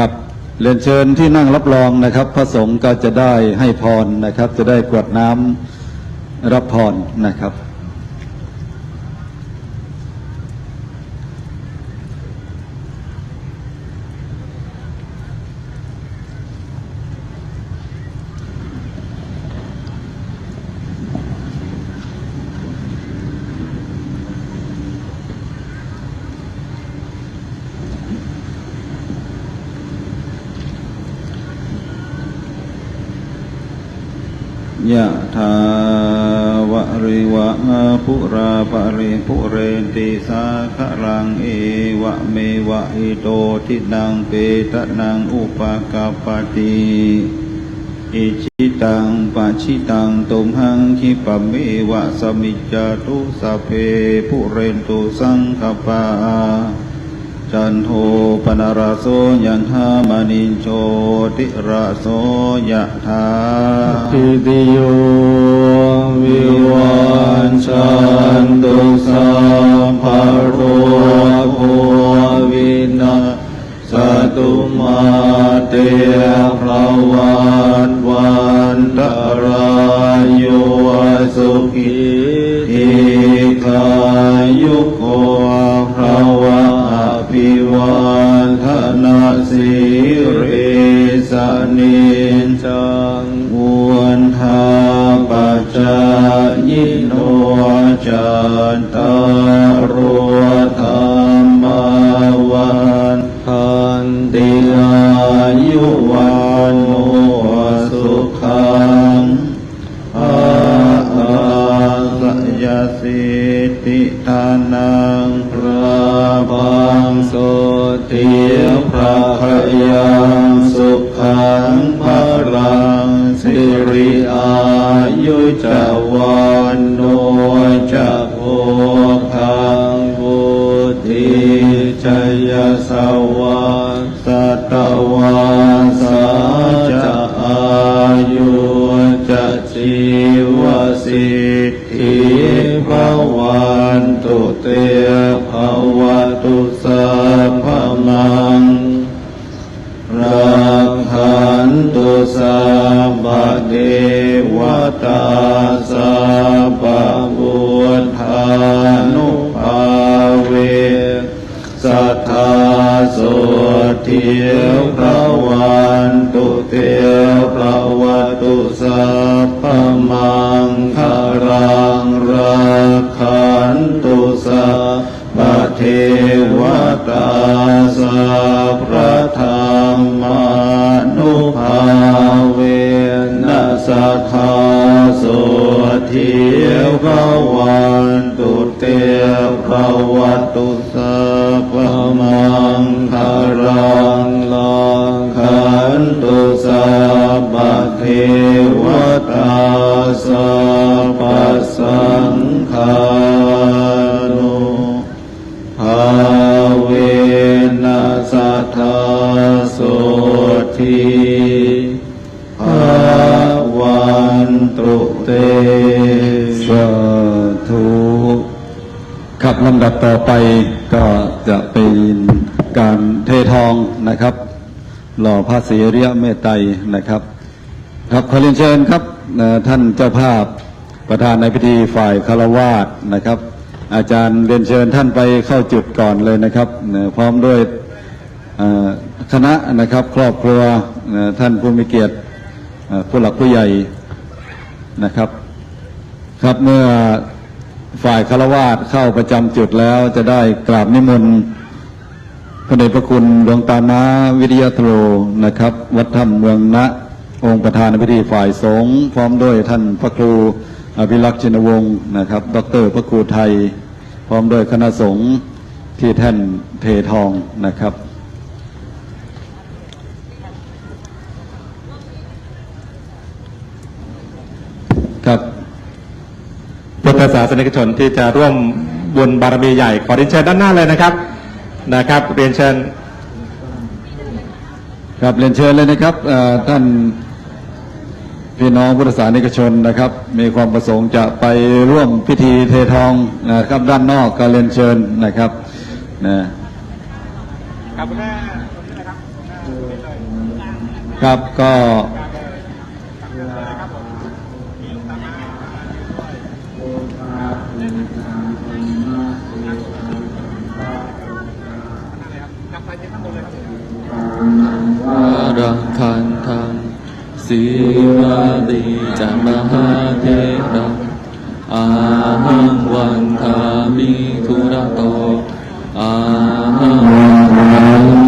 ครับเรียนเชิญที่นั่งรับรองนะครับ พระสงฆ์ก็จะได้ให้พรนะครับ จะได้กรวดน้ำรับพรนะครับ ยะถาวะริวะปุราปะริปุเรนติสาครังเอวะเมวะอิโตทินังเปตะนังอุปกาปติอิชิตังปะชิตังตุมหังคิปะเมวะสมิจจตุสพเพปุเรนตุสังคปา จันโทปนารโสยันหามณินโชติระโสยะถาปิติโยวิวันชันตุสัพพะโรโควินาสตุมาเตภรวันวันตรายโยสุขีทีคายุโกภรวะ ภิวันธนาสิริสนิจ สิทิภวันตุเตภวตุสัพพมัง สั ระศรีอริยเมตไตรนะครับ ครับขอเรียนเชิญครับท่านเจ้าภาพประธานในพิธีฝ่ายคารวาสนะครับ อาจารย์เรียนเชิญท่านไปเข้าจุดก่อนเลยนะครับพร้อมด้วยคณะนะครับครอบครัวท่านผู้มีเกียรติผู้หลักผู้ใหญ่นะครับ ครับเมื่อฝ่ายคารวาสเข้าประจำจุดแล้วจะได้กราบนิมนต์ พระเดชพระคุณหลวงตานาวิทยาโทนะครับ วัดถ้ำเมืองนะองค์ประธานในพิธีฝ่ายสงฆ์พร้อมด้วยท่านพระครูอภิรักษ์ชินวงศ์นะครับ ดรพระครูไทย พร้อมด้วยคณะสงฆ์ที่แท่นเททองนะครับ ครับพุทธศาสนิกชนที่จะร่วมบุญบารมีใหญ่ขอเรียนเชิญด้านหน้าเลยนะครับ นะครับเรียนเชิญครับเรียนเชิญเลยนะครับท่านพี่น้องพุทธศาสนิกชนนะครับ มีความประสงค์จะไปร่วมพิธีเททองนะครับด้านนอกก็เรียนเชิญนะครับนะครับก็ รังคันธังสีวาลีจะมหาเทระอาหังวันทามิธุระโตอาหังวัน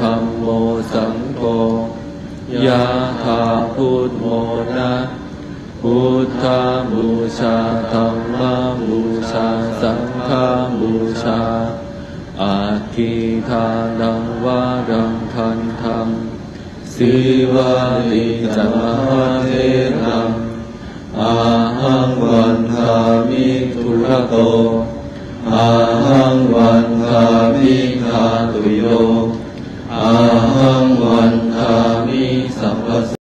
ธรรมโมสังโฆยะถาพุทโมนะพุทธบูชาธรรมบูชาสังฆบูชาอาคีธานังวารังทันธรรมสิวาลิจัมหะเทนังอาหังวันทามิทุระโตอาหังวันทามิคาตุโย อหังวันตามิสัพพะ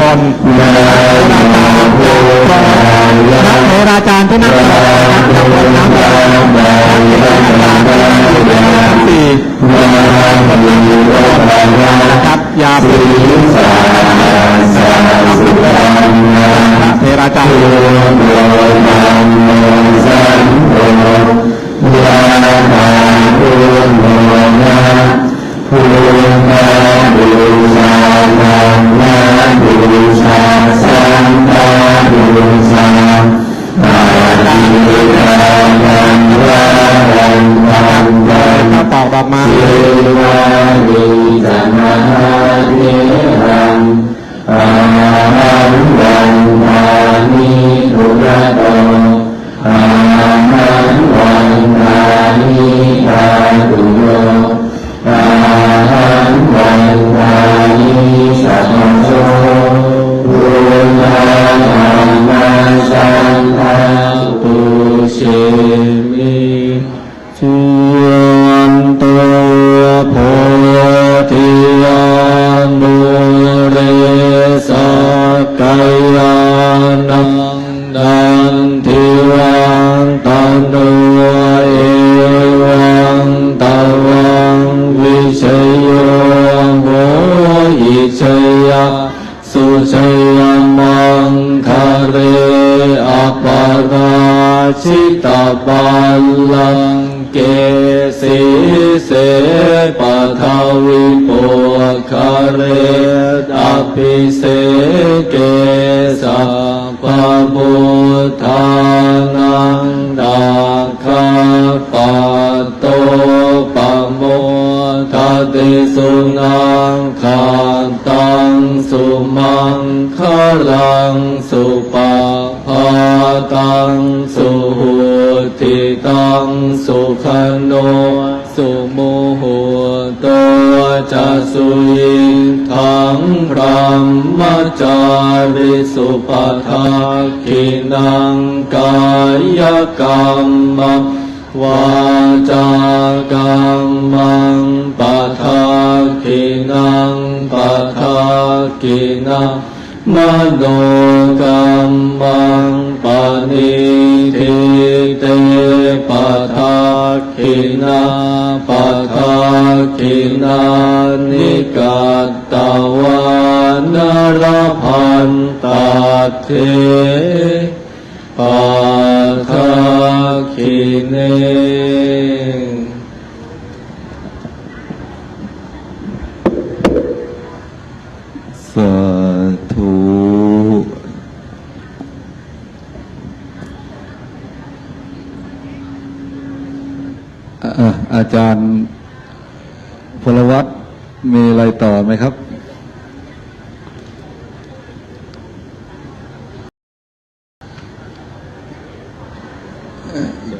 พรนักโหราจารย์ผู้นักนักตำรวจนักสี่นะครับยาสีเทราจารย์ ครับสี่นะครับยาปีเทราจารย์ถ้าตอกดอกไม้ตุ ชิตาบัลลังเกสีเสปะทาวิปุคาเรตอภิเสเกสัพพุทานังดาคาปะโตปะโม ทัตติสุนังคาตังสุมังคลังสุปาพาตังสุหุติตังสุขโนสุโมโหตัวจะสุยิทังพรหมมจาริสุปทาคินังกายกรรม วาจากัมมังปะทาคินังปะทาคินังมโนกรรมังปะนิทิเตปะทาคินาปะทาคินานิกาตวานรพันตาเท ปาทาคิเนสาธุอาจารย์พลวัตมีอะไรต่อไหมครับ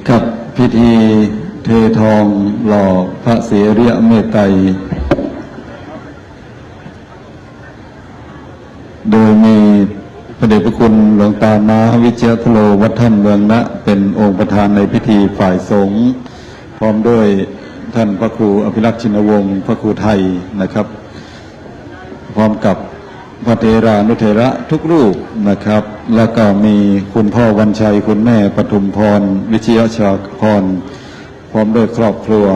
ครับพิ ธีเททองหล่อพระเสรียเมตไตรโดยมีพระเดชพระคุณหลวงตามาวิเชียทโลวัดถ้ำเมืองนะ เป็นองค์ประธานในพิธีฝ่ายสงฆ์พร้อมด้วยท่านพระครูอภิรักษ์ชินวงศ์พระครูไทยนะครับ พร้อมกับ พระเทรานุเทระทุกรูปนะครับ แล้วก็มีคุณพ่อวันชัย คุณแม่ปทุมพร วิชยชาพร พร้อมด้วยครอบครัว